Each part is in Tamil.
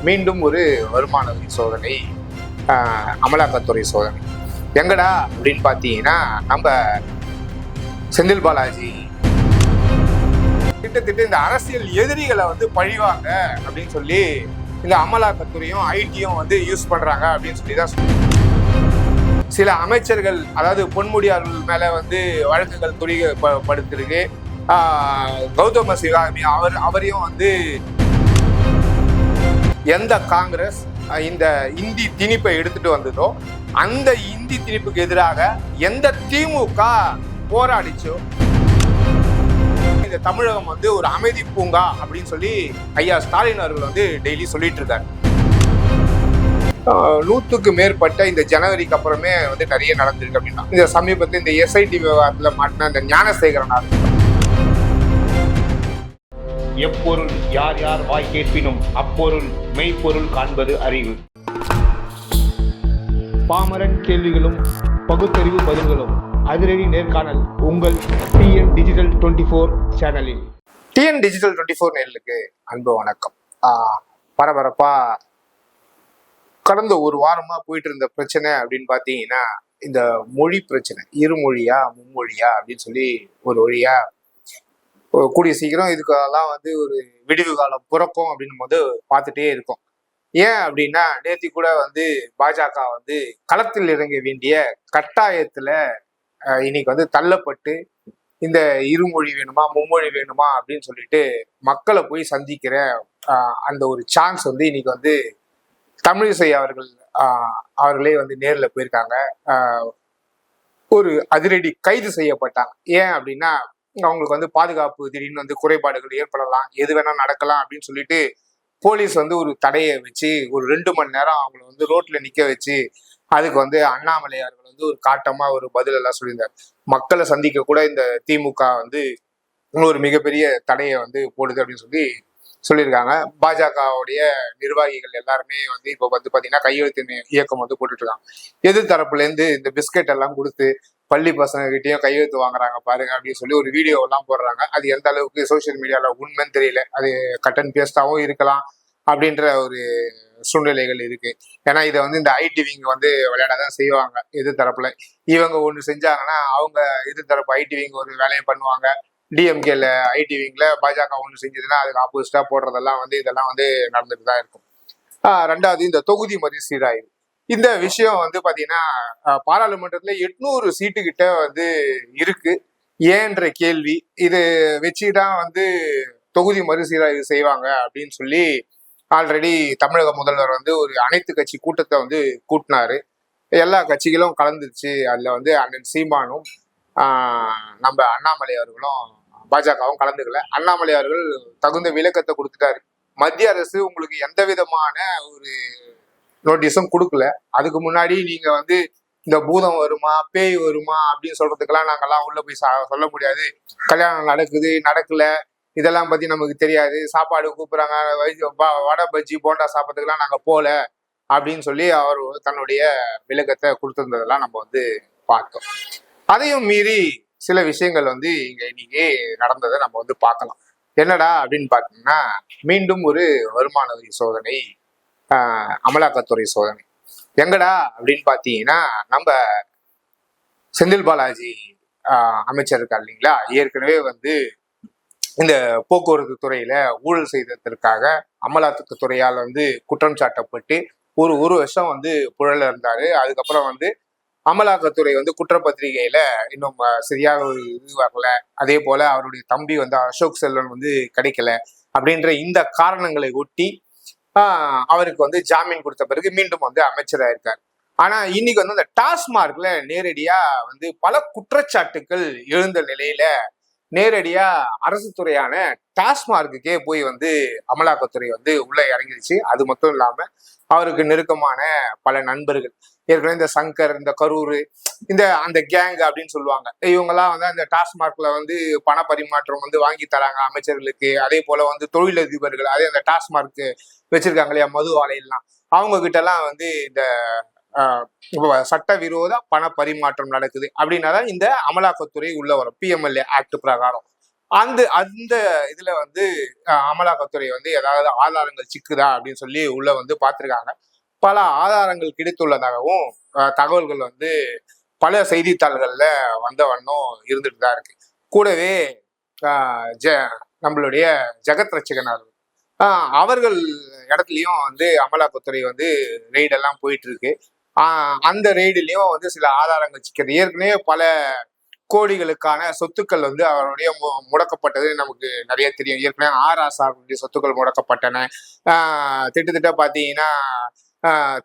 மீண்டும் ஒரு வருமான வரி சோதனை அமலாக்கத்துறை சோதனை எங்கடா அப்படின்னு பார்த்தீங்கன்னா நம்ம செந்தில் பாலாஜி கிட்டத்தட்ட இந்த அரசியல் எதிரிகளை வந்து பழிவாங்க அப்படின்னு சொல்லி இந்த அமலாக்கத்துறையும் ஐடியும் வந்து யூஸ் பண்ணுறாங்க அப்படின்னு சொல்லி தான் சொல்றாங்க. சில அமைச்சர்கள் அதாவது பொன்முடியார்கள் மேலே வந்து வழக்குகள் துரிகப்படுத்திருக்கு படுத்திருக்கு கௌதம சிவாமி அவர் அவரையும் வந்து எந்த காங்கிரஸ் இந்த இந்தி திணிப்பை எடுத்துட்டு வந்ததோ அந்த இந்தி திணிப்புக்கு எதிராக எந்த திமுக போராடிச்சோ இந்த தமிழகம் வந்து ஒரு அமைதி பூங்கா அப்படின்னு சொல்லி ஐயா ஸ்டாலின் அவர்கள் வந்து டெய்லி சொல்லிட்டு இருக்காரு. நூற்றுக்கு மேற்பட்ட இந்த ஜனவரிக்கு அப்புறமே வந்து நிறைய நடந்திருக்கு அப்படின்னா இந்த சமீபத்தில் இந்த எஸ்ஐடி விவகாரத்தில் மாட்டின இந்த ஞானசேகரன் அவர்கள் எப்பொருள் யார் யார் வாய் கேட்பினும் அப்பொருள் மெய்ப்பொருள் காண்பது அறிவு. பாமரன் கேள்விகளும் பகுத்தறிவு பதில்களும் அதிரடி நேர்காணல் உங்கள் டிஎன் டிஜிட்டல் டுவெண்ட்டி ஃபோர் சேனலில். டிஎன் டிஜிட்டல் டுவெண்ட்டி ஃபோர் நேர்களுக்கு அன்பு வணக்கம். ஆஹ் பரபரப்பா கடந்த ஒரு வாரமா போயிட்டு இருந்த பிரச்சனை அப்படின்னு பார்த்தீங்கன்னா இந்த மொழி பிரச்சனை இருமொழியா மும்மொழியா அப்படின்னு சொல்லி ஒரு வழியா கூடிய சீக்கிரம் இதுக்கெல்லாம் வந்து ஒரு விடிவு காலம் பிறக்கும் அப்படின்னும் போது பார்த்துட்டே இருக்கோம். ஏன் அப்படின்னா நேத்தி கூட வந்து பாஜக வந்து களத்தில் இறங்க வேண்டிய கட்டாயத்துல இன்னைக்கு வந்து தள்ளப்பட்டு இந்த இருமொழி வேணுமா மும்மொழி வேணுமா அப்படின்னு சொல்லிட்டு மக்களை போய் சந்திக்கிற அந்த ஒரு சான்ஸ் வந்து இன்னைக்கு வந்து தமிழிசை அவர்கள் அவர்களே வந்து நேரில் போயிருக்காங்க. ஒரு அதிரடி கைது செய்யப்பட்டாங்க. ஏன் அப்படின்னா அவங்களுக்கு வந்து பாதுகாப்பு திடீர்னு வந்து குறைபாடுகள் ஏற்படலாம். எது வேணா நடக்கலாம் அப்படின்னு சொல்லிட்டு போலீஸ் வந்து ஒரு தடையை வச்சு ஒரு ரெண்டு மணி நேரம் அவங்கள வந்து ரோட்ல நிக்க வச்சு அதுக்கு வந்து அண்ணாமலையார்கள் வந்து ஒரு காட்டமா ஒரு பதில் எல்லாம் சொல்லியிருந்தார். மக்களை சந்திக்க கூட இந்த திமுக வந்து ஒரு மிகப்பெரிய தடையை வந்து போடுது அப்படின்னு சொல்லி சொல்லியிருக்காங்க. பாஜகவுடைய நிர்வாகிகள் எல்லாருமே வந்து இப்போ வந்து பாத்தீங்கன்னா கையெழுத்து இயக்கம் வந்து போட்டுட்டு இருக்காங்க. எதிர் தரப்புல இருந்து இந்த பிஸ்கட் எல்லாம் கொடுத்து பள்ளி பசங்ககிட்டயும் கையெழுத்து வாங்குறாங்க பாருங்க அப்படின்னு சொல்லி ஒரு வீடியோ எல்லாம் போடுறாங்க. அது எந்த அளவுக்கு சோஷியல் மீடியால உண்மைன்னு தெரியல. அது கட் அண்ட் பேஸ்டாவும் இருக்கலாம் அப்படின்ற ஒரு சூழ்நிலைகள் இருக்கு. ஏன்னா இதை வந்து இந்த ஐடி விங் வந்து விளையாடதான் செய்வாங்க எதிர் தரப்புல இவங்க ஒன்று செஞ்சாங்கன்னா அவங்க எதிர் தரப்பு ஐடி விங் ஒரு வேலையை பண்ணுவாங்க. டிஎம்கேல ஐடி விங்ல பாஜக ஒன்று செஞ்சதுன்னா அதுக்கு ஆப்போசிட்டா போடுறதெல்லாம் வந்து இதெல்லாம் வந்து நடந்துட்டு தான் இருக்கும் ரெண்டாவது இந்த தொகுதி மறுசீராய்வு இந்த விஷயம் வந்து பாத்தீங்கன்னா பாராளுமன்றத்துல எட்நூறு சீட்டு கிட்ட வந்து இருக்கு. ஏன்ற கேள்வி. இது வச்சுதான் வந்து தொகுதி மறுசீராய்வு செய்வாங்க அப்படின்னு சொல்லி ஆல்ரெடி தமிழக முதல்வர் வந்து ஒரு அனைத்து கட்சி கூட்டத்தை வந்து கூட்டினாரு. எல்லா கட்சிகளும் கலந்துச்சு அதுல வந்து அண்ணன் சீமானும் நம்ம அண்ணாமலை அவர்களும் பாஜகவும் கலந்துக்கல. அண்ணாமலை அவர்கள் தகுந்த விளக்கத்தை கொடுத்துட்டாரு. மத்திய அரசு உங்களுக்கு எந்த விதமான ஒரு நோட்டீஸும் கொடுக்கல. அதுக்கு முன்னாடி நீங்க வந்து இந்த பூதம் வருமா பேய் வருமா அப்படின்னு சொல்றதுக்கெல்லாம் நாங்கெல்லாம் உள்ள போய் சா- சொல்ல முடியாது. கல்யாணம் நடக்குது நடக்கல. இதெல்லாம் பத்தி நமக்கு தெரியாது. சாப்பாடு கூப்பிடுறாங்க. வடை பஜ்ஜி போண்டா சாப்பிட்றதுக்கெல்லாம் நாங்க போல அப்படின்னு சொல்லி அவர் தன்னுடைய விளக்கத்தை கொடுத்துருந்ததெல்லாம் நம்ம வந்து பார்த்தோம். அதையும் மீறி சில விஷயங்கள் வந்து இங்க இன்னைக்கு நடந்ததை நம்ம வந்து பார்க்கலாம். என்னடா அப்படின்னு பார்த்தீங்கன்னா மீண்டும் ஒரு வருமான வரி சோதனை அமலாக்கத்துறை சோதனை. எங்கடா அப்படின்னு பார்த்தீங்கன்னா நம்ம செந்தில் பாலாஜி அமைச்சர் இருக்கார் இல்லைங்களா? ஏற்கனவே வந்து இந்த போக்குவரத்து துறையில ஊழல் செய்ததற்காக அமலாக்கத்துறையால் வந்து குற்றம் சாட்டப்பட்டு ஒரு ஒரு வருஷம் வந்து புழல இருந்தாரு. அதுக்கப்புறம் வந்து அமலாக்கத்துறை வந்து குற்றப்பத்திரிகையில இன்னும் சரியாக ஒரு இது வரல. அதே போல அவருடைய தம்பி வந்து அசோக் செல்வன் வந்து கிடைக்கல. அப்படின்ற இந்த காரணங்களை ஒட்டி அவருக்கு வந்து ஜாமீன் கொடுத்த பிறகு மீண்டும் வந்து அமைச்சராக இருக்கார் ஆனா இன்னைக்கு வந்து அந்த டாஸ்மார்க்ல நேரடியா வந்து பல குற்றச்சாட்டுகள் எழுந்த நிலையில நேரடியா அரசு துறையான டாஸ்மார்க்குக்கே போய் வந்து அமலாக்கத்துறை வந்து உள்ளே இறங்கிடுச்சு அது மட்டும் இல்லாமல் அவருக்கு நெருக்கமான பல நண்பர்கள். ஏற்கனவே இந்த சங்கர் இந்த கரூர் இந்த அந்த கேங் அப்படின்னு சொல்லுவாங்க. இவங்கெல்லாம் வந்து அந்த டாஸ்மார்க்ல வந்து பண பரிமாற்றம் வந்து வாங்கி தராங்க அமைச்சர்களுக்கு. அதே போல வந்து தொழிலதிபர்கள் அதே அந்த டாஸ்மார்க் வச்சிருக்காங்க இல்லையா மது ஆலையெல்லாம். அவங்க கிட்ட எல்லாம் வந்து இந்த சட்டவிரோத பண பரிமாற்றம் நடக்குது அப்படின்னா தான் இந்த அமலாக்கத்துறை உள்ள வரும். பிஎம்எல்ஏ ஆக்ட் பிரகாரம். அந்த அந்த இதுல வந்து அமலாக்கத்துறை வந்து ஏதாவது ஆதாரங்கள் சிக்குதா அப்படின்னு சொல்லி உள்ள வந்து பார்த்திருக்காங்க பல ஆதாரங்கள் கிடைத்துள்ளதாகவும் தகவல்கள் வந்து பல செய்தித்தாள்கள்ல வந்த வண்ணம் இருந்துட்டு தான் இருக்கு. கூடவே ஆஹ், ஜ நம்மளுடைய ஜெகத் ரட்சகன் அவர்கள். இடத்துலையும் அவர்கள் வந்து அமலாக்கத்துறை வந்து ரெய்டெல்லாம் போயிட்டு இருக்கு. அந்த ரெய்டுலையும் வந்து சில ஆதாரங்கள் சிக்கிறது ஏற்கனவே பல கோடிகளுக்கான சொத்துக்கள் வந்து அவருடைய மு- முடக்கப்பட்டது நமக்கு நிறைய தெரியும். ஏற்கனவே ஆர் ஆசாருடைய சொத்துக்கள் முடக்கப்பட்டன. திட்டத்திட்ட பார்த்தீங்கன்னா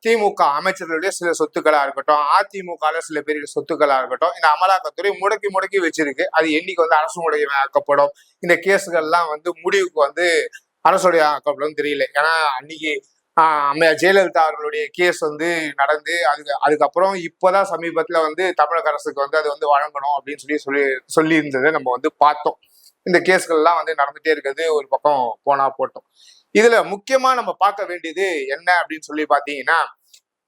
திமுக அமைச்சர்களுடைய சில சொத்துக்களா இருக்கட்டும் அதிமுகல சில பேருடைய சொத்துக்களா இருக்கட்டும் இந்த அமலாக்கத்துறை முடக்கி முடக்கி வச்சிருக்கு. அது என்னைக்கு வந்து அரசு ஆக்கப்படும் இந்த கேஸுகள்லாம் வந்து முடிவுக்கு வந்து அரசுடைய ஆக்கப்படும் தெரியல. ஏன்னா அன்னைக்கு அம்மையா ஜெயலலிதா அவர்களுடைய கேஸ் வந்து நடந்து அதுக்கு அதுக்கப்புறம் இப்போதான் சமீபத்தில் வந்து தமிழக அரசுக்கு வந்து அது வந்து வழங்கணும் அப்படின்னு சொல்லி சொல்லி சொல்லியிருந்ததை நம்ம வந்து பார்த்தோம். இந்த கேஸ்கள்லாம் வந்து நடந்துட்டே இருக்கிறது ஒரு பக்கம் போனா போட்டோம். இதுல முக்கியமா நம்ம பார்க்க வேண்டியது என்ன அப்படின்னு சொல்லி பார்த்தீங்கன்னா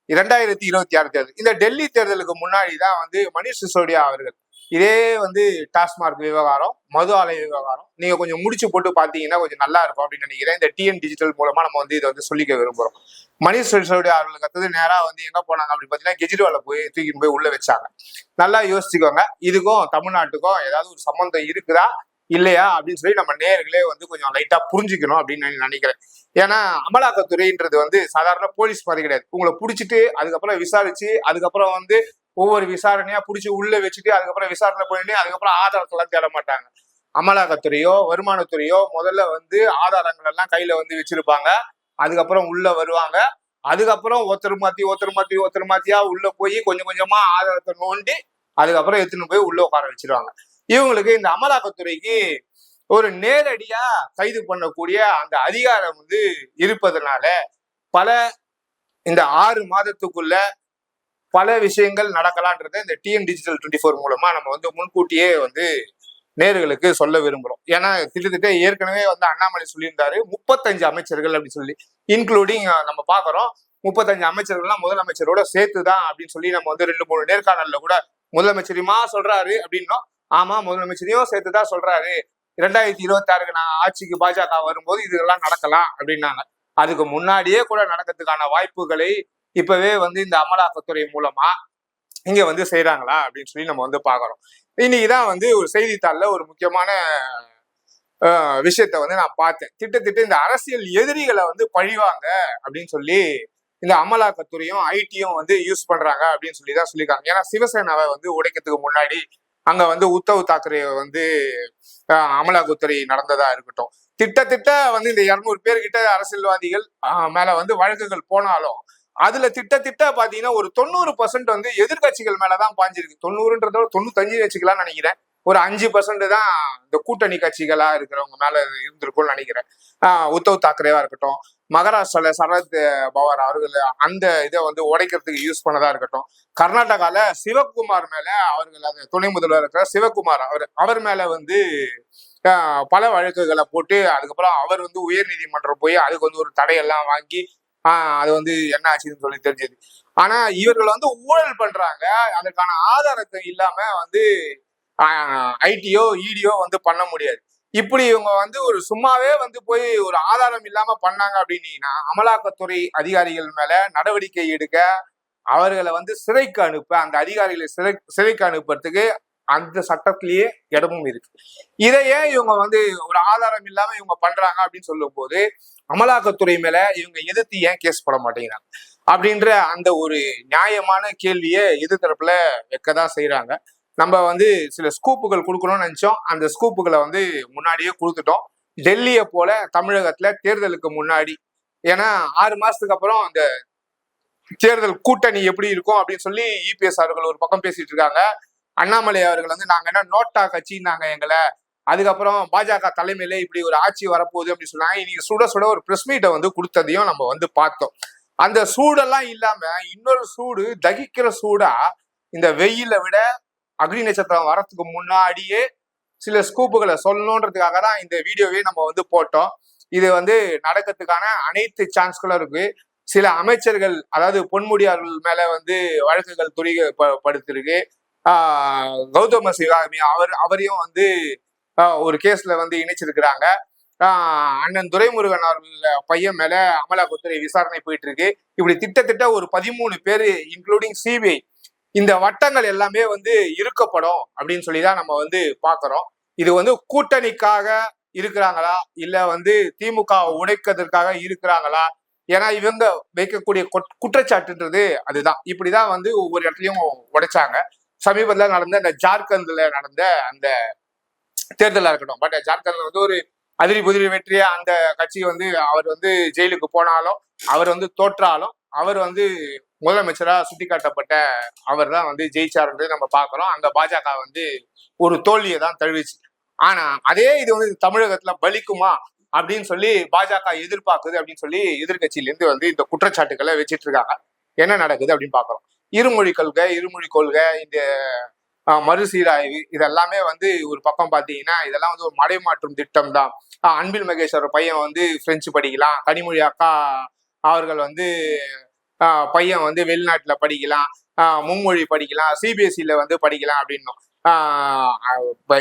இரண்டாயிரத்தி இருபத்தி ஆறு தேர்தல். இந்த டெல்லி தேர்தலுக்கு முன்னாடி தான் வந்து மணிஷ் சிசோடியா அவர்கள் இதே வந்து டாஸ்மார்க் விவகாரம் மது ஆலை விவகாரம் நீங்க கொஞ்சம் முடிச்சு போட்டு பாத்தீங்கன்னா கொஞ்சம் நல்லா இருக்கும் அப்படின்னு நினைக்கிறேன். இந்த டிஎன் டிஜிட்டல் மூலமா நம்ம வந்து இதை வந்து சொல்லிக்க விரும்புறோம். மணிஷ் சிசோடியா அவர்களுக்கு அடுத்தது நேரா வந்து எங்க போனாங்க அப்படின்னு பாத்தீங்கன்னா கெஜ்ரிவால போய் தூக்கிட்டு போய் உள்ள வச்சாங்க. நல்லா யோசிச்சுக்கோங்க. இதுக்கும் தமிழ்நாட்டுக்கும் ஏதாவது ஒரு சம்பந்தம் இருக்குதா? இல்லையா? அப்படின்னு சொல்லி நம்ம நேர்களே வந்து கொஞ்சம் லைட்டா புரிஞ்சுக்கணும் அப்படின்னு நான் நினைக்கிறேன். ஏன்னா அமலாக்கத்துறைன்றது வந்து சாதாரண போலீஸ் மாதிரி கிடையாது. உங்களை பிடிச்சிட்டு அதுக்கப்புறம் விசாரிச்சு அதுக்கப்புறம் வந்து ஒவ்வொரு விசாரணையா பிடிச்சி உள்ள வச்சுட்டு அதுக்கப்புறம் விசாரணை பண்ணிட்டு அதுக்கப்புறம் ஆதாரத்தெல்லாம் தேட மாட்டாங்க. அமலாக்கத்துறையோ வருமானத்துறையோ முதல்ல வந்து ஆதாரங்கள் எல்லாம் கையில வந்து வச்சிருப்பாங்க. அதுக்கப்புறம் உள்ள வருவாங்க. அதுக்கப்புறம் ஒருத்தர் மாத்தி ஒருத்தர் மாத்தி ஒருத்தர் மாத்தியா உள்ள போய் கொஞ்சம் கொஞ்சமா ஆதாரத்தை நோண்டி அதுக்கப்புறம் எடுத்துன்னு போய் உள்ள உட்கார வச்சிருவாங்க. இவங்களுக்கு இந்த அமலாக்கத்துறைக்கு ஒரு நேரடியா கைது பண்ணக்கூடிய அந்த அதிகாரம் வந்து இருப்பதனால பல இந்த ஆறு மாதத்துக்குள்ள பல விஷயங்கள் நடக்கலான்றதை இந்த டிஎன் டிஜிட்டல் டுவெண்ட்டி ஃபோர் மூலமா நம்ம வந்து முன்கூட்டியே வந்து நேர்களுக்கு சொல்ல விரும்புகிறோம் ஏன்னா கிட்டத்தட்ட ஏற்கனவே வந்து அண்ணாமலை சொல்லியிருந்தாரு முப்பத்தஞ்சு அமைச்சர்கள் அப்படின்னு சொல்லி இன்க்ளூடிங் நம்ம பார்க்குறோம். முப்பத்தஞ்சு அமைச்சர்கள்லாம் முதலமைச்சரோட சேர்த்து தான் அப்படின்னு சொல்லி நம்ம வந்து ரெண்டு மூணு நேர்காணல்ல கூட முதலமைச்சரியுமா சொல்றாரு அப்படின்னா ஆமா முதலமைச்சரையும் சேர்த்து தான் சொல்றாரு. இரண்டாயிரத்தி இருபத்தி ஆறுக்கு நான் ஆட்சிக்கு பாஜக வரும்போது இதெல்லாம் நடக்கலாம் அப்படின்னாங்க. அதுக்கு முன்னாடியே கூட நடக்கிறதுக்கான வாய்ப்புகளை இப்பவே வந்து இந்த அமலாக்கத்துறை மூலமா இங்க வந்து செய்யறாங்களா அப்படின்னு சொல்லி நம்ம வந்து பாக்குறோம் இன்னைக்குதான் வந்து ஒரு செய்தித்தாளில் ஒரு முக்கியமான விஷயத்த வந்து நான் பார்த்தேன். திட்டத்திட்ட இந்த அரசியல் எதிரிகளை வந்து பழிவாங்க அப்படின்னு சொல்லி இந்த அமலாக்கத்துறையும் ஐடியும் வந்து யூஸ் பண்றாங்க அப்படின்னு சொல்லி தான் சொல்லியிருக்காங்க. ஏன்னா சிவசேனாவை வந்து உடைக்கிறதுக்கு முன்னாடி அங்க வந்து உத்தவ் தாக்கரே வந்து அமலாக்கத்துறை நடந்ததா இருக்கட்டும். திட்டத்திட்ட வந்து இந்த இரநூறு பேர்கிட்ட அரசியல்வாதிகள் மேல வந்து வழக்குகள் போனாலும் அதுல திட்டத்திட்ட பாத்தீங்கன்னா ஒரு தொண்ணூறு பர்சன்ட் வந்து எதிர்கட்சிகள் மேலதான் பாஞ்சிருக்கு. தொண்ணூறுன்றதோட தொண்ணூத்தஞ்சு கட்சிகளாம் நினைக்கிறேன். ஒரு அஞ்சு பர்சன்ட் தான் இந்த கூட்டணி கட்சிகளா இருக்கிறவங்க மேல இருந்திருக்கும்னு நினைக்கிறேன். ஆஹ் உத்தவ் தாக்கரேவா இருக்கட்டும் மகாராஷ்டிரால சரத் பவார் அவர்கள் அந்த இதை வந்து உடைக்கிறதுக்கு யூஸ் பண்ணதா இருக்கட்டும் கர்நாடகால சிவகுமார் மேல அவர்கள் அந்த துணை முதல்வர் இருக்கிற சிவகுமார் அவர் அவர் மேல வந்து பல வழக்குகளை போட்டு அதுக்கப்புறம் அவர் வந்து உயர் நீதிமன்றம் போய் அதுக்கு வந்து ஒரு தடையெல்லாம் வாங்கி அது வந்து என்ன ஆச்சுன்னு சொல்லி தெரிஞ்சது. ஆனா இவர்கள் வந்து ஊழல் பண்றாங்க. அதற்கான ஆதாரத்தை இல்லாம வந்து ஐடியோ இடியோ வந்து பண்ண முடியாது. இப்படி இவங்க வந்து ஒரு சும்மாவே வந்து போய் ஒரு ஆதாரம் இல்லாம பண்ணாங்க அப்படின்னீங்கன்னா அமலாக்கத்துறை அதிகாரிகள் மேல நடவடிக்கை எடுக்க அவர்களை வந்து சிறைக்கு அனுப்ப அந்த அதிகாரிகளை சிறை சிறைக்கு அனுப்புறதுக்கு அந்த சட்டத்திலேயே இடமும் இருக்கு. இதையே இவங்க வந்து ஒரு ஆதாரம் இல்லாம இவங்க பண்றாங்க அப்படின்னு சொல்லும் போது அமலாக்கத்துறை மேல இவங்க எதிர்த்து ஏன் கேஸ் போட மாட்டேங்கிறாங்க? அப்படின்ற அந்த ஒரு நியாயமான கேள்வியை எதிர் தரப்புல வைக்கதான் செய்யறாங்க நம்ம வந்து சில ஸ்கூப்புகள் கொடுக்கணும்னு நினைச்சோம். அந்த ஸ்கூப்புகளை வந்து முன்னாடியே கொடுத்துட்டோம். டெல்லியை போல தமிழகத்துல தேர்தலுக்கு முன்னாடி ஏன்னா ஆறு மாசத்துக்கு அப்புறம் அந்த தேர்தல் கூட்டணி எப்படி இருக்கும் அப்படின்னு சொல்லி இபிஎஸ் அவர்கள் ஒரு பக்கம் பேசிட்டு இருக்காங்க. அண்ணாமலை அவர்கள் வந்து நாங்க என்ன நோட்டா கட்சின்னாங்க எங்களை. அதுக்கப்புறம் பாஜக தலைமையில இப்படி ஒரு ஆட்சி வரப்போகுது அப்படின்னு சொன்னாங்க. இன்னைக்கு சுட சுட ஒரு பிரஸ் மீட்டை வந்து கொடுத்ததையும் நம்ம வந்து பார்த்தோம். அந்த சூடெல்லாம் இல்லாம இன்னொரு சூடு தகிக்கிற சூடா இந்த வெயிலை விட அக்னி நட்சத்திரம் வரத்துக்கு முன்னாடியே சில ஸ்கூப்புகளை சொல்லணுன்றதுக்காக தான் இந்த வீடியோவே நம்ம வந்து போட்டோம். இது வந்து நடக்கிறதுக்கான அனைத்து சான்ஸ்களும் இருக்கு. சில அமைச்சர்கள் அதாவது பொன்முடியார்கள் மேல வந்து வழக்குகள் துரிதப்படுத்திருக்கு ஆஹ் கௌதம சிவாமி அவர் அவரையும் வந்து ஒரு கேஸ்ல வந்து இணைச்சிருக்கிறாங்க. அண்ணன் துரைமுருகன் அவர்கள் பையன் மேல அமலாக்கத்துறை விசாரணை போயிட்டு இருக்கு இப்படி திட்டத்திட்ட ஒரு பதிமூணு பேர் இன்க்ளூடிங் சிபிஐ இந்த வட்டங்கள் எல்லாமே வந்து இருக்கப்படும் அப்படின்னு சொல்லி தான் நம்ம வந்து பாக்குறோம். இது வந்து கூட்டணிக்காக இருக்கிறாங்களா? இல்ல வந்து திமுக உடைக்கிறதுக்காக இருக்கிறாங்களா? ஏன்னா இவங்க வைக்கக்கூடிய குட்- குற்றச்சாட்டுன்றது அதுதான். இப்படிதான் வந்து ஒவ்வொரு இடத்துலயும் உடைச்சாங்க. சமீபத்தில் நடந்த அந்த ஜார்க்கண்ட்ல நடந்த அந்த தேர்தலா இருக்கட்டும். பட் ஜார்க்கண்ட்ல வந்து ஒரு அதிரி புதிரி வெற்றியா அந்த கட்சி வந்து அவர் வந்து ஜெயிலுக்கு போனாலும் அவர் வந்து தோற்றாலும் அவர் வந்து முதலமைச்சராக சுட்டிக்காட்டப்பட்ட அவர் தான் வந்து ஜெயிச்சாருன்றது நம்ம பார்க்குறோம். அந்த பாஜக வந்து ஒரு தோல்வியை தான் தழுவிச்சு. ஆனா அதே இது வந்து தமிழகத்துல பலிக்குமா அப்படின்னு சொல்லி பாஜக எதிர்பார்க்குது அப்படின்னு சொல்லி எதிர்கட்சியிலேருந்து வந்து இந்த குற்றச்சாட்டுகளை வச்சிட்டு இருக்காங்க என்ன நடக்குது அப்படின்னு பாக்குறோம் இருமொழி கொள்கை இருமொழி கொள்கை இந்த மறுசீராய்வு இதெல்லாமே வந்து ஒரு பக்கம் பார்த்தீங்கன்னா இதெல்லாம் வந்து ஒரு மடைமாற்றும் திட்டம் தான் ஆஹ், அன்பில் மகேஸ்வர பையன் வந்து பிரெஞ்சு படிக்கலாம். கனிமொழி அக்கா அவர்கள் வந்து ஆஹ், பையன் வந்து வெளிநாட்டில் படிக்கலாம். ஆஹ், மும்மொழி படிக்கலாம். சிபிஎஸ்சியில் வந்து படிக்கலாம் அப்படின்னும். ஆஹ்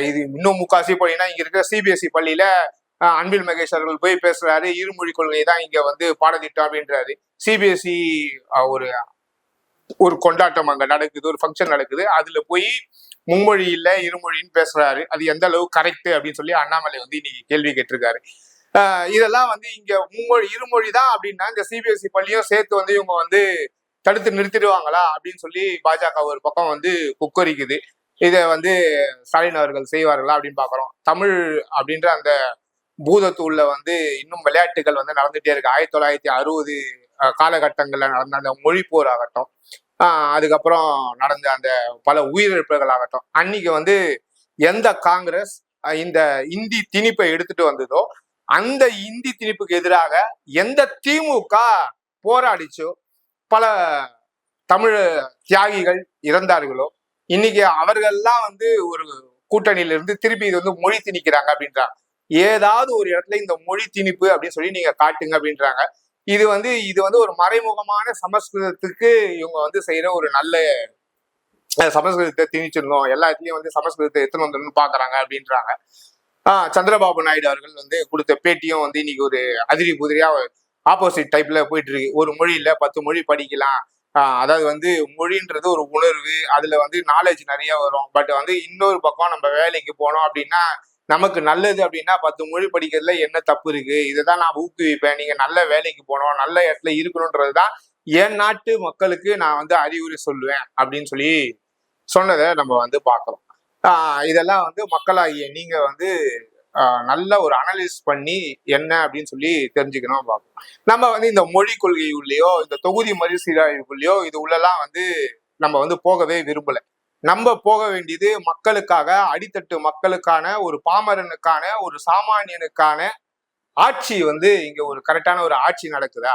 இது இன்னும் முக்காசி போனீங்கன்னா இங்க இருக்கிற சிபிஎஸ்சி பள்ளியில அன்பில் மகேஷ் அவர்கள் போய் பேசுறாரு. இருமொழி கொள்கை தான் இங்க வந்து பாடத்திட்டம் அப்படின்றாரு. சிபிஎஸ்சி ஒரு ஒரு கொண்டாட்டம் அங்க நடக்குது ஒரு ஃபங்க்ஷன் நடக்குது. அதுல போய் மும்மொழி இல்ல இருமொழின்னு பேசுறாரு. அது எந்த அளவு கரெக்ட் அப்படின்னு சொல்லி அண்ணாமலை வந்து இன்னைக்கு கேள்வி கேட்டிருக்காரு. ஆஹ் இதெல்லாம் வந்து இங்க மும்மொழி இருமொழி தான் அப்படின்னா இந்த சிபிஎஸ்சி பள்ளியும் சேர்த்து வந்து இவங்க வந்து தடுத்து நிறுத்திடுவாங்களா அப்படின்னு சொல்லி பாஜக ஒரு பக்கம் வந்து குக்கரிக்குது. இதை வந்து ஸ்டாலின் அவர்கள் செய்வார்களா அப்படின்னு பாக்குறோம் தமிழ் அப்படின்ற அந்த பூதத்தூள்ல வந்து இன்னும் விளையாட்டுகள் வந்து நடந்துட்டே இருக்கு. ஆயிரத்தி தொள்ளாயிரத்தி அறுபது காலகட்டங்கள்ல நடந்த அந்த மொழி போர் ஆகட்டும் ஆஹ் அதுக்கப்புறம் நடந்த அந்த பல உயிரிழப்புகள் ஆகட்டும் அன்னைக்கு வந்து எந்த காங்கிரஸ் இந்த இந்தி திணிப்பை எடுத்துட்டு வந்ததோ அந்த இந்தி திணிப்புக்கு எதிராக எந்த திமுக போராடிச்சோ பல தமிழ் தியாகிகள் இறந்தார்களோ இன்னைக்கு அவர்கள்லாம் வந்து ஒரு கூட்டணியில இருந்து திருப்பி இது வந்து மொழி திணிக்கிறாங்க அப்படின்றாங்க. ஏதாவது ஒரு இடத்துல இந்த மொழி திணிப்பு அப்படின்னு சொல்லி நீங்க காட்டுங்க அப்படின்றாங்க. இது வந்து இது வந்து ஒரு மறைமுகமான சமஸ்கிருதத்துக்கு இவங்க வந்து செய்யற ஒரு நல்ல சமஸ்கிருதத்தை திணிச்சிடணும். எல்லா இடத்துலயும் வந்து சமஸ்கிருதத்தை எத்தனை வந்துடணும் பாக்குறாங்க அப்படின்றாங்க. ஆஹ் சந்திரபாபு நாயுடு அவர்கள் வந்து கொடுத்த பேட்டியும் வந்து இன்னைக்கு ஒரு அதிரி புதிரியா ஆப்போசிட் டைப்ல போயிட்டு இருக்கு. ஒரு மொழியில பத்து மொழி படிக்கலாம். ஆஹ் அதாவது வந்து மொழின்றது ஒரு உணர்வு. அதுல வந்து நாலேஜ் நிறைய வரும். பட் வந்து இன்னொரு பக்கம் நம்ம வேலைக்கு போனோம் அப்படின்னா நமக்கு நல்லது அப்படின்னா பத்து மொழி படிக்கிறதுல என்ன தப்பு இருக்கு? இதுதான் நான் ஊக்குவிப்பேன். நீங்க நல்ல வேலைக்கு போகணும் நல்ல இடத்துல இருக்கணுன்றதுதான் என் நாட்டு மக்களுக்கு நான் வந்து அறிவுரை சொல்லுவேன் அப்படின்னு சொல்லி சொன்னதை நம்ம வந்து பார்க்குறோம். இதெல்லாம் வந்து மக்களாகிய நீங்க வந்து நல்ல ஒரு அனலைஸ் பண்ணி என்ன அப்படின்னு சொல்லி தெரிஞ்சுக்கணும் பார்க்கணும் நம்ம வந்து இந்த மொழி கொள்கை உள்ளேயோ இந்த தொகுதி மறுசீராய்வுக்குள்ளேயோ இது உள்ளெல்லாம் வந்து நம்ம வந்து போகவே விரும்பலை. நம்ம போக வேண்டியது மக்களுக்காக அடித்தட்டு மக்களுக்கான ஒரு பாமரனுக்கான ஒரு சாமானியனுக்கான ஆட்சி வந்து இங்க ஒரு கரெக்டான ஒரு ஆட்சி நடக்குதா?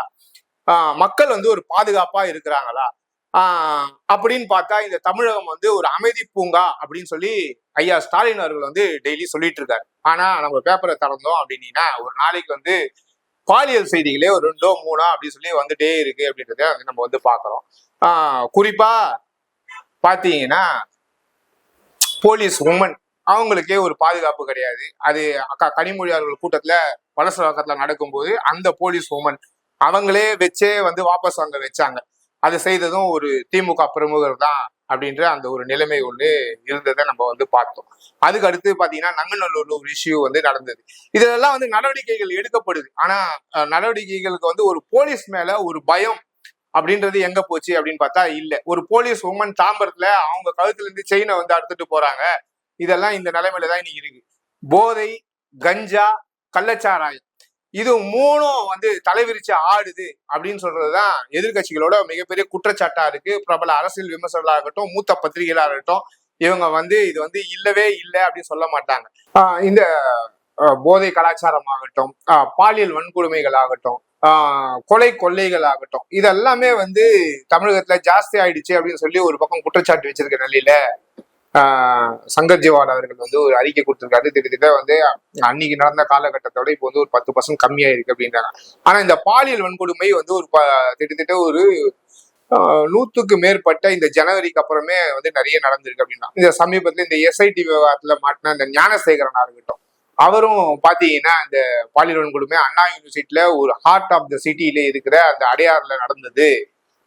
ஆஹ் மக்கள் வந்து ஒரு பாதுகாப்பா இருக்கிறாங்களா? ஆஹ் அப்படின்னு பார்த்தா இந்த தமிழகம் வந்து ஒரு அமைதி பூங்கா அப்படின்னு சொல்லி ஐயா ஸ்டாலின் அவர்கள் வந்து டெய்லி சொல்லிட்டு இருக்காரு. ஆனா நம்ம பேப்பரை திறந்தோம் அப்படின்னீங்கன்னா ஒரு நாளைக்கு வந்து பாலியல் செய்திகளே ஒரு ரெண்டோ மூணோ அப்படின்னு சொல்லி வந்துட்டே இருக்கு அப்படின்றத வந்து நம்ம வந்து பாக்குறோம் ஆஹ் குறிப்பா பாத்தீங்கன்னா போலீஸ் உமன் அவங்களுக்கே ஒரு பாதுகாப்பு கிடையாது. அது அக்கா கனிமொழி அவர்கள் கூட்டத்துல வலசவாக்கத்துல நடக்கும்போது அந்த போலீஸ் உமன் அவங்களே வச்சே வந்து வாபஸ் வாங்க வச்சாங்க. அது செய்ததும் ஒரு திமுக பிரமுகர் தான் அப்படின்ற அந்த ஒரு நிலைமை ஒன்று இருந்ததை நம்ம வந்து பார்த்தோம். அதுக்கு அடுத்து பாத்தீங்கன்னா நங்கநல்லூர்ல ஒரு இஷ்யூ வந்து நடந்தது. இதெல்லாம் வந்து நடவடிக்கைகள் எடுக்கப்படுது. ஆனா நடவடிக்கைகளுக்கு வந்து ஒரு போலீஸ் மேல ஒரு பயம் அப்படின்றது எங்க போச்சு அப்படின்னு பார்த்தா இல்ல. ஒரு போலீஸ் உமன் தாம்பரத்துல அவங்க கழுத்துல இருந்து செயினை வந்து அறுத்துட்டு போறாங்க. இதெல்லாம் இந்த நிலைமையில தான் இன்னைக்கு இருக்கு. போதை கஞ்சா கள்ளச்சாராயம். இது மூணும் வந்து தலைவிரிச்சு ஆடுது அப்படின்னு சொல்றதுதான் எதிர்க்கட்சிகளோட மிகப்பெரிய குற்றச்சாட்டா இருக்கு. பிரபல அரசியல் விமர்சகர்களாகட்டும் மூத்த பத்திரிகைகளாகட்டும் இவங்க வந்து இது வந்து இல்லவே இல்லை அப்படின்னு சொல்ல மாட்டாங்க. இந்த போதை கலாச்சாரம் ஆகட்டும் பாலியல் வன்கொடுமைகள் ஆகட்டும் கொலை கொள்ளைகள் ஆகட்டும் இதெல்லாமே வந்து தமிழகத்துல ஜாஸ்தி ஆயிடுச்சு அப்படின்னு சொல்லி ஒரு பக்கம் குற்றச்சாட்டு வச்சிருக்க நிலையில சங்கர் ஜிவால் அவர்கள் வந்து ஒரு அறிக்கை கொடுத்திருக்காரு. திட்டத்திட்ட வந்து அன்னைக்கு நடந்த காலகட்டத்தோட இப்போ வந்து ஒரு பத்து பர்சன்ட் கம்மியா இருக்கு அப்படின்றாங்க. ஆனா இந்த பாலியல் வன்கொடுமை வந்து ஒரு ப- ஒரு நூத்துக்கு மேற்பட்ட இந்த ஜனவரிக்கு அப்புறமே வந்து நிறைய நடந்திருக்கு அப்படின்னா இந்த சமீபத்துல இந்த எஸ்ஐடி விவகாரத்துல மாட்டின இந்த ஞானசேகரனா இருக்கட்டும் அவரும் பாத்தீங்கன்னா அந்த பாலியல் கொடுமை அண்ணா யூனிவர்சிட்டியில ஒரு ஹார்ட் ஆஃப் த சிட்டியில இருக்கிற அந்த அடையாறுல நடந்தது.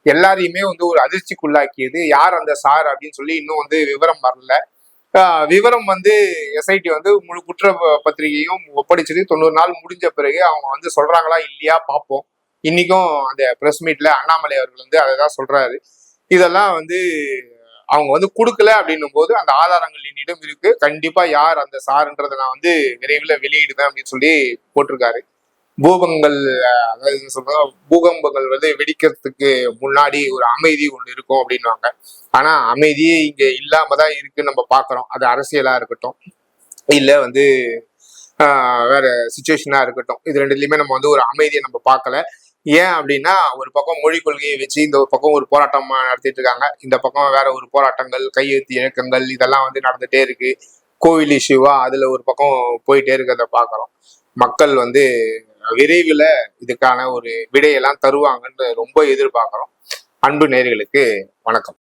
எல்லாரையுமே வந்து ஒரு அதிர்ச்சிக்குள்ளாக்கியது. யார் அந்த சார் அப்படின்னு சொல்லி இன்னும் வந்து விவரம் வரல. விவரம் வந்து எஸ்ஐடி வந்து முழு குற்ற பத்திரிகையும் ஒப்படைச்சது. தொண்ணூறு நாள் முடிஞ்ச பிறகு அவங்க வந்து சொல்றாங்களா இல்லையா பார்ப்போம் இன்னைக்கும் அந்த பிரஸ் மீட்ல அண்ணாமலை அவர்கள் வந்து அதை தான் சொல்றாரு. இதெல்லாம் வந்து அவங்க வந்து கொடுக்கல அப்படின்னும் போது அந்த ஆதாரங்கள் என்னிடம் இருக்கு. கண்டிப்பா யார் அந்த சாருன்றதை நான் வந்து விரைவில் வெளியிடுவேன் அப்படின்னு சொல்லி போட்டிருக்காரு. பூகங்கள் அதாவது என்ன பூகம்பங்கள் வந்து வெடிக்கிறதுக்கு முன்னாடி ஒரு அமைதி ஒன்று இருக்கும் அப்படின்வாங்க ஆனா அமைதியே இங்க இல்லாம தான் இருக்குன்னு நம்ம பாக்குறோம். அது அரசியலா இருக்கட்டும். இல்ல வந்து வேற சுச்சுவேஷனா இருக்கட்டும். இது ரெண்டுலயுமே நம்ம வந்து ஒரு அமைதியை நம்ம பார்க்கல. ஏன் அப்படின்னா ஒரு பக்கம் மொழி கொள்கையை வச்சு இந்த ஒரு பக்கம் ஒரு போராட்டம் நடத்திட்டு இருக்காங்க. இந்த பக்கம் வேற ஒரு போராட்டங்கள் கையெழுத்து இயக்கங்கள் இதெல்லாம் வந்து நடந்துட்டே இருக்கு. கோவில் இஷ்யூவா அதுல ஒரு பக்கம் போயிட்டே இருக்கிறத பாக்குறோம். மக்கள் வந்து விரைவில் இதுக்கான ஒரு விடையெல்லாம் தருவாங்கன்னு ரொம்ப எதிர்பார்க்குறோம். அன்பு நேர்களுக்கு வணக்கம்.